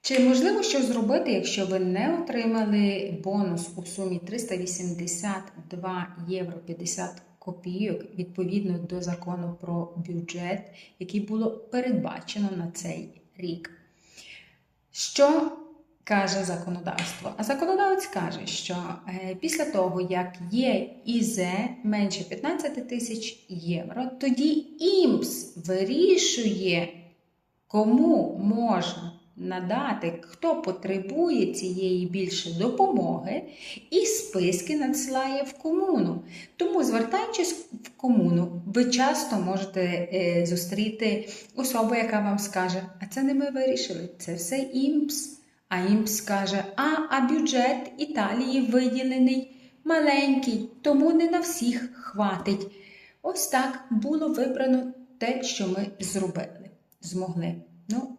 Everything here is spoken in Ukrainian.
Чи можливо щось зробити, якщо ви не отримали бонус у сумі 382 євро 50 копійок відповідно до закону про бюджет, який було передбачено на цей рік? Що каже законодавство? А законодавець каже, що е, після того, як є ІЗЕ менше 15 тисяч євро, тоді ІМС вирішує, кому можна надати, хто потребує цієї більше допомоги, і списки надсилає в комуну. Тому, звертаючись в комуну, ви часто можете е, зустріти особу, яка вам скаже: а це не ми вирішили, це все ІМС. А ІМС скаже, а, а бюджет Італії виділений маленький, тому не на всіх хватить. Ось так було вибрано те, що ми зробили, змогли. Ну,